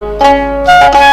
Música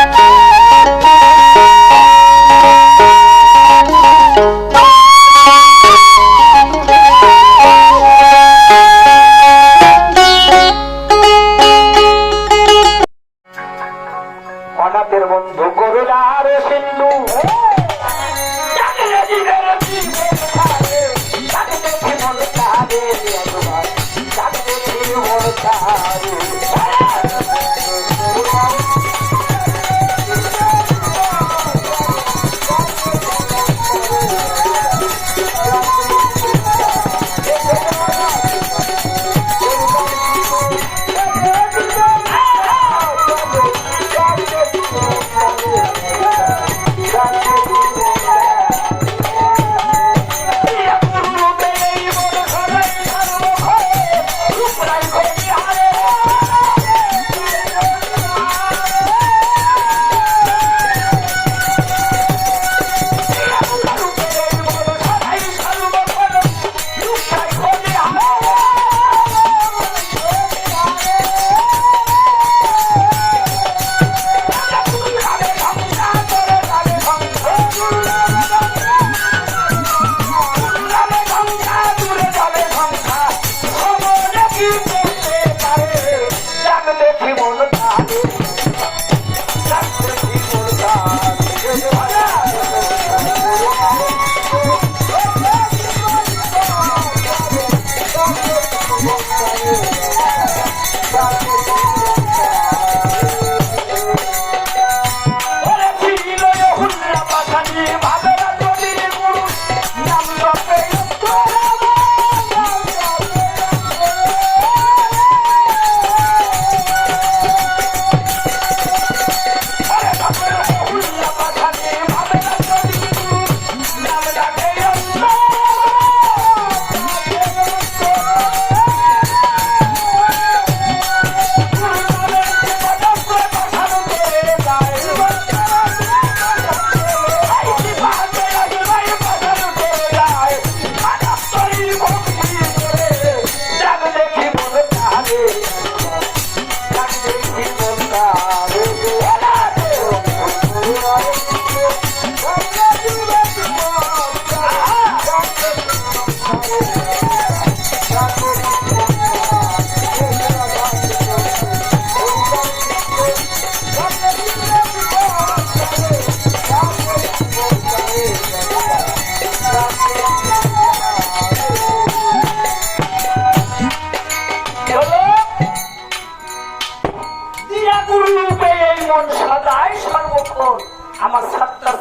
আমার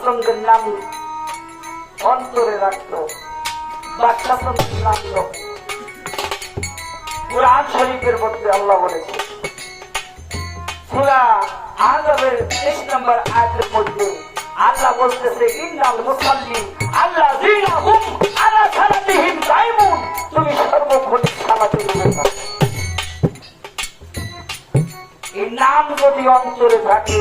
সঙ্গে নাম অন্তরে রাখতো বাচ্চা সঙ্গে নামলো কোরআন শরীফের মধ্যে আল্লাহ বলেছে, সুরা আজবের তেইশ নম্বর আয়াতের মধ্যে আল্লাহ বলতেছে, ইন্নাল মুসাল্লিম আল্লাহ আলা সালাতিহিম দাইমুন। তুমি সালাতে এই নাম যদি অন্তরে থাকে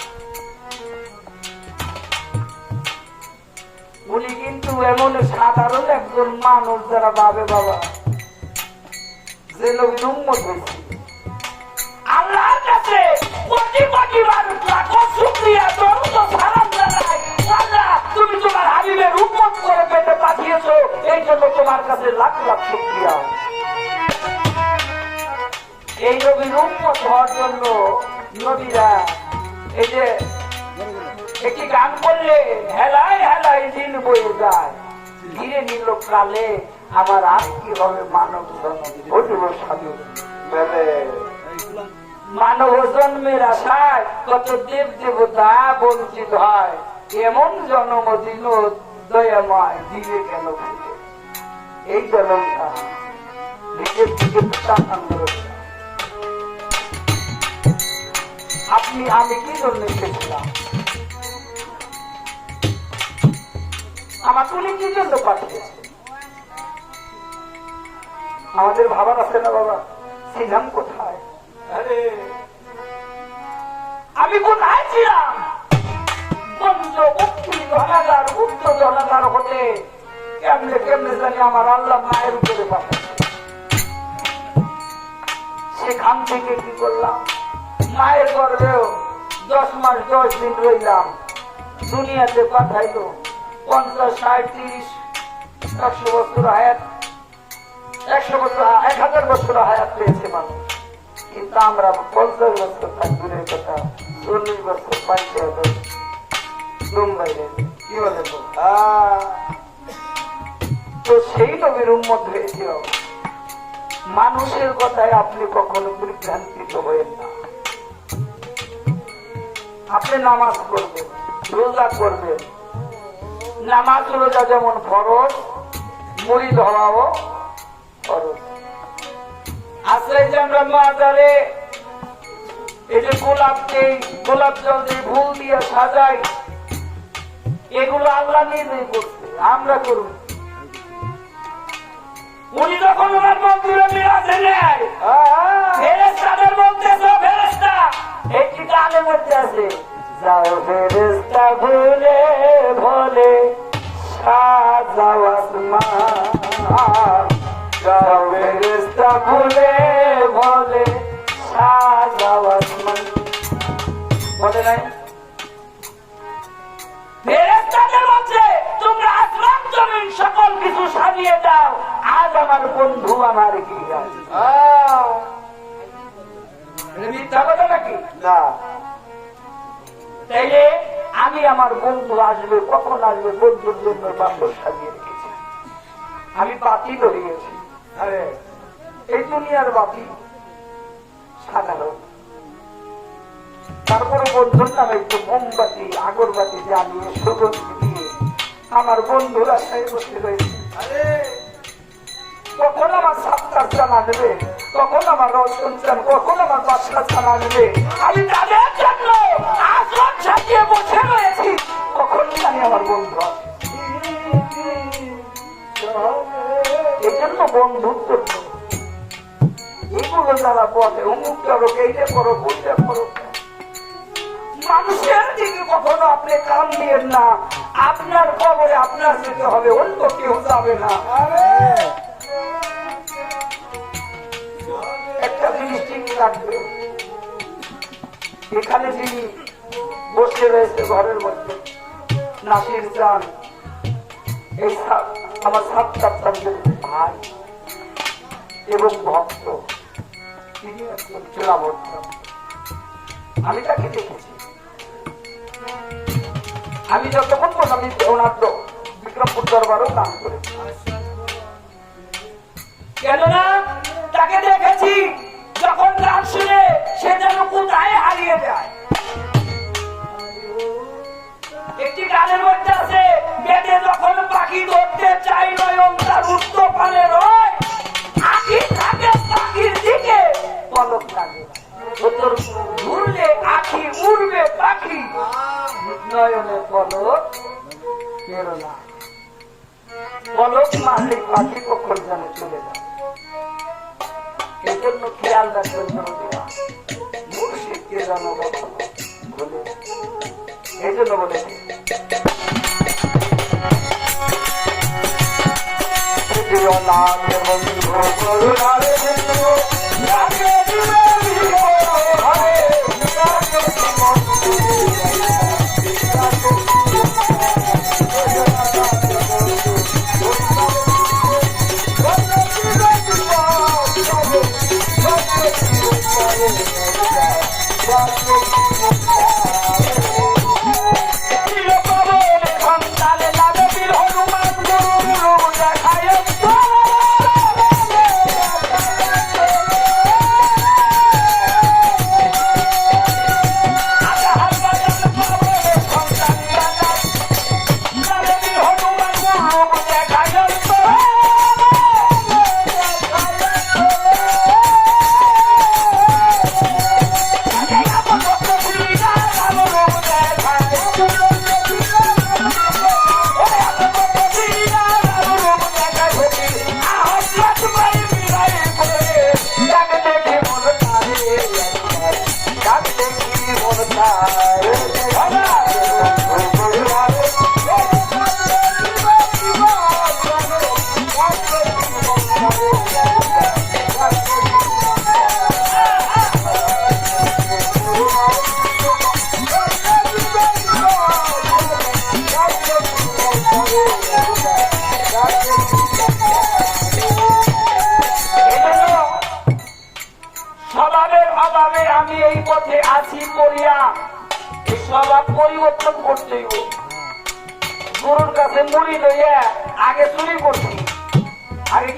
উনি কিন্তু এমন সাধারণ একজন মানুষ যারা ভাবে, বাবা। যে লোক উম্মত হয়েছে। আল্লাহর কাছে কোটি কোটি মানুষ লাখো শুক্রিয়া দরুদ সালাম জানাই তুমি তোমার হাবিবের উম্মত করে পেটে পাঠিয়েছো, এই জন্য তোমার কাছে লাখ লাখ শুক্রিয়া। এই নবীর উম্মত হওয়ার জন্য নবীরা এই যে একটি গান করলে হেলায় হেলায় দিন বয়ে যায়। ধীরে নিল কালে আমার আর কি হবে মানব জন্ম? বলে, মানব জন্মের আশায় কত দেব দেবতা বঞ্চিত হয়, এমন জন্ম জন্মদিন দয়াময় দিবে কেন এই জন্মটা নিজের দিকে আপনি আমি কি জন্য এসেছিলাম? আমাকে উনি কি জন্য পাঠিয়েছেন? আমাদের ভাবার আছে না বাবা ছিলাম কোথায়? আরে। আমি কোথায় ছিলাম? বন্ধ জনাদার মুক্ত জনাদার হতে কেমনে কেমনে জানি আমার আল্লাহ মায়ের উপরে সেখান থেকে কি করলাম? মায়ের গর্বেও দশ মাস দশ দিন রইলাম। দুনিয়াতে পাঠাইলো। পঞ্চাশ ষাট একশো বছর হায়াত, একশো বছর এক হাজার বছর হায়াত পেয়েছে মানুষ। কিন্তু আমরা পঞ্চাশ বছর থাকবে কথা, চল্লিশ বছর হয়েছিল মানুষের কথায় আপনি কখনো বিভ্রান্তিত হয়েন না। আপনি নামাজ করবেন রোজা করবেন নামাজ রোজা যেমন ফরজ মুড়ি ধরাও ফরজ। আশ্রয় আমরা মাজারে এই যে গোলাপ দেই গোলাপ জল দিয়ে ফুল দিয়ে সাজাই এগুলো আল্লাহ নিজেই করছে আমরা করব। উনি যখন ওনার মন্দিরে মিরাজে নেয় আহ, ফেরেস্তাদের বলতেছে ফেরেস্তা একটি গানের মধ্যে আছে? যাও ফেরেস্তা ভুলে ভোলে সাজাও আসমান। যাও ফেরেস্তা ভুলে ভোলে সাজাও আসমান। বলে নাই? ফেরেস্তাদের মধ্যে তোমরা আসমান জমিন সকল কিছু সাজিয়ে দাও। আজ আমার বন্ধু আমার কি আছে মিথ্যা কথা নাকি? না। তাইলে আমি আমার বন্ধু আসবে, কখন আসবে? বন্ধুর জন্য বাসর সাজিয়ে রেখেছি। আমি বাতি ধরিয়েছি। আরে, এই দুনিয়ার বাতি সাধারণ। তারপরে বন্ধুর নামে একটু মোমবাতি, আগরবাতি জ্বালিয়ে সুগন্ধি দিয়ে আমার বন্ধুরা সেই বসে রয়েছে। কখন আমার সাতটা চান আনবে? কখন আমার রসুন চান কখন আমার বাসা চান আনবে? আমি তাদের আসন সাজিয়ে বসে রয়েছি। কখন জানি আমার বন্ধু। এই জন্য বন্ধুত্ব এগুলো যারা বলে, অমুক করো এইটা করো, বইটা করো। মানুষের দিকে কখনো আপনি কান না। আপনার খবরে আপনার যেতে হবে, অন্য কেউ যাবে না। একটা জিনিস ঠিক রাখবে। এখানে যিনি বসে রয়েছে ঘরের মধ্যে নাসির চান এই আমার সাতটা চান্দের ভাই এবং ভক্ত, তিনি আমি তাকে দেখেছি। আমি যতক্ষণ বললাম আমি ওনার দ- বিক্রমপুর দরবারও দান করেছি। কেননা তাকে দেখেছি, যখন গান শুনে সে যেন কোথায় হারিয়ে যায়। নয়নে পলক না পলক মারলে পাখি কখন যেন চলে যায়? এই জন্য খেয়াল রাখবেন জনতা মুর্শিদকে যেন কখনো ভুলে এই জন্য বলেছি করুণার এই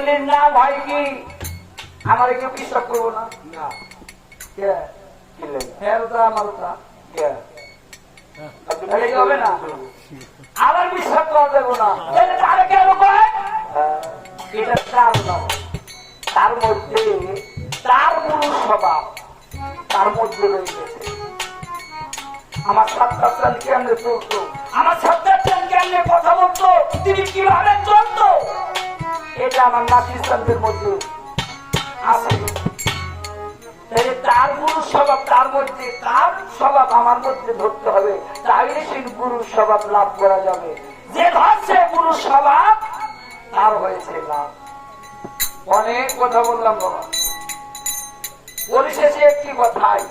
অলির নাম হয় কি? আমার কেউ বিশ্বাস করব না। না। না? আবার বিশ্বাস করা যাব না। তাহলে কেন কয় এটা তার তার মধ্যে তার গুরু স্বভাব তার মধ্যে রয়ে গেছে। আমার সাতটার চান কেমনে চলতো আমার সাতটার চান কেমনে কথা বলতো? তিনি কীভাবে চলতো? এটা আমার নাতিস্তানদের মধ্যে আছে। তার গুরু স্বভাব তার মধ্যে, তার স্বভাব আমার মধ্যে ধরতে হবে। তাহলে সেই গুরুর স্বভাব লাভ করা যাবে। যে ধরছে গুরু স্বভাব, তার হয়েছে লাভ। অনেক কথা বললাম বাবা। পরিশেষে একটি কথাই।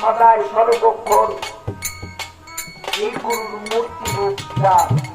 সদাই সর্বক্ষণ এই গুরুর মূর্তি রূপ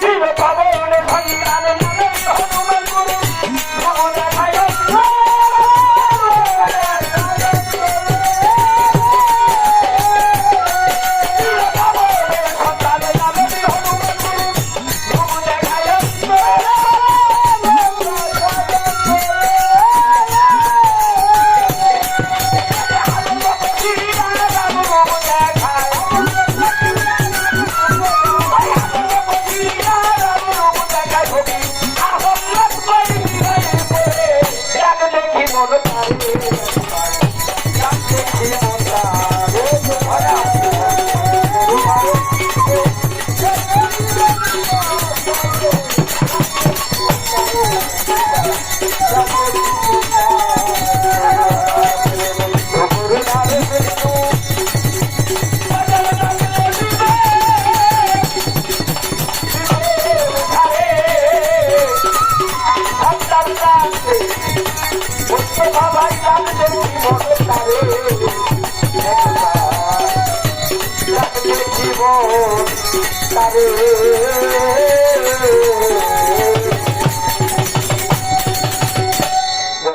শিব পাবনে সন্তানে নামে হনুমান গুরু ভগবানে